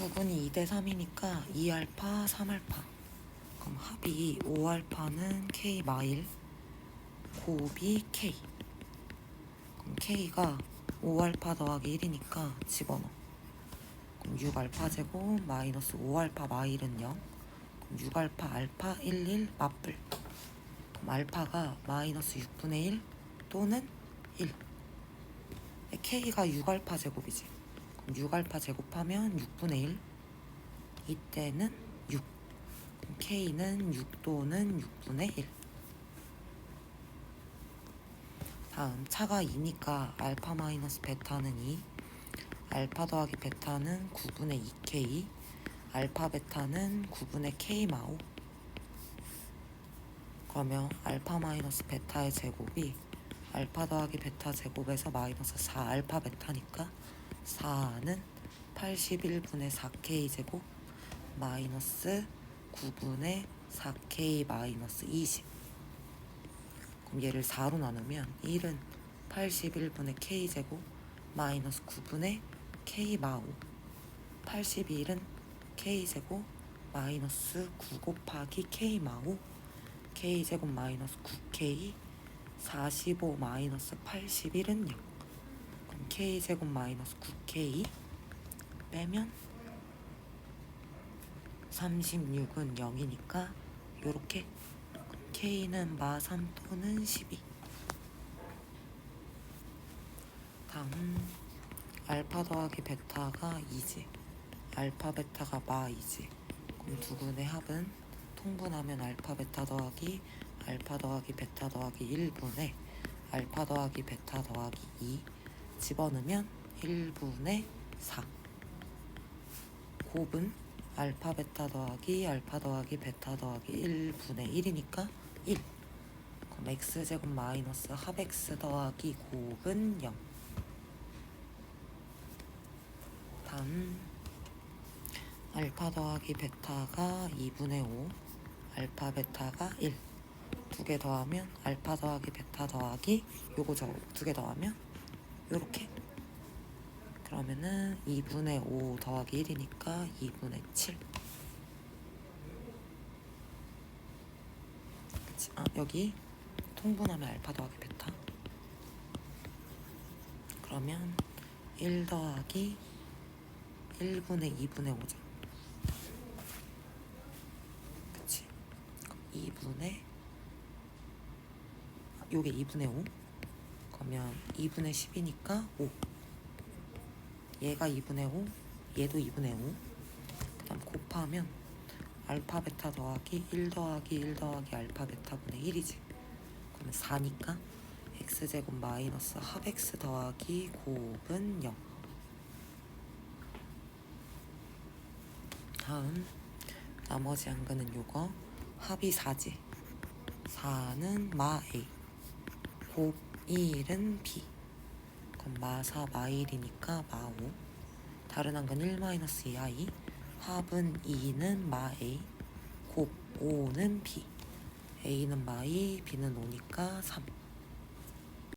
구분이 2대 3이니까 2알파, 3알파. 그럼 합이 5알파는 K 마일, 곱이 K. 그럼 K가 5알파 더하기 1이니까 집어넣어. 그럼 6알파 제곱 마이너스 5알파 마일은 0. 그럼 6알파 알파 11 맞불. 그럼 알파가 마이너스 6분의 1 또는 1. K가 6알파 제곱이지. 그럼 6알파 제곱하면 6분의 1. 이때는 6. 그럼 K는 6 또는 6분의 1. 다음 차가 2니까 알파 마이너스 베타는 2. 알파 더하기 베타는 9분의 2K. 알파 베타는 9분의 K 마오. 그러면 알파 마이너스 베타의 제곱이 알파 더하기 베타 제곱에서 마이너스 4 알파 베타니까 4는 81분의 4K 제곱 마이너스 9분의 4K 마이너스 20 그럼 얘를 4로 나누면 1은 81분의 K 제곱 마이너스 9분의 K 마오. 81은 K 제곱 마이너스 9 곱하기 K 마오. K 제곱 마이너스 9K 45 마이너스 81은 0 K 제곱 마이너스 9K 빼면 36은 0이니까 요렇게 K는 마 3 또는 12 다음 알파 더하기 베타가 2지. 알파 베타가 마 2지. 그럼 두 분의 합은 통분하면 알파 베타 더하기 알파 더하기 베타 더하기 1분의 알파 더하기 베타 더하기 2 집어넣으면 1분의 4 곱은 알파 베타 더하기 알파 더하기 베타 더하기 1분의 1이니까 1 그럼 x제곱 마이너스 합 x 더하기 곱은 0 다음 알파 더하기 베타가 2분의 5 알파 베타가 1 두 개 더하면 알파 더하기 베타 더하기 요거 저거 두개 더하면 요렇게. 그러면은 2분의 5 더하기 1이니까 2분의 7 그치? 아 여기 통분하면 알파 더하기 베타. 그러면 1 더하기 1분의 2분의 5죠. 그치? 2분의 요게 2분의 5 그러면 2분의 10이니까 5 얘가 2분의 5 얘도 2분의 5 그다음 곱하면 알파 베타 더하기 1 더하기 1 더하기 알파 베타 분의 1이지. 그러면 4니까 x제곱 마이너스 합 x 더하기 곱은 0 다음 나머지 한근은 요거. 합이 4지. 4는 마 A. 곱 1은 B 그럼 마4 마1이니까 마5 다른 한근 1-2i 합은 2는 마 A 곱 5는 B A는 마2 B는 5니까 3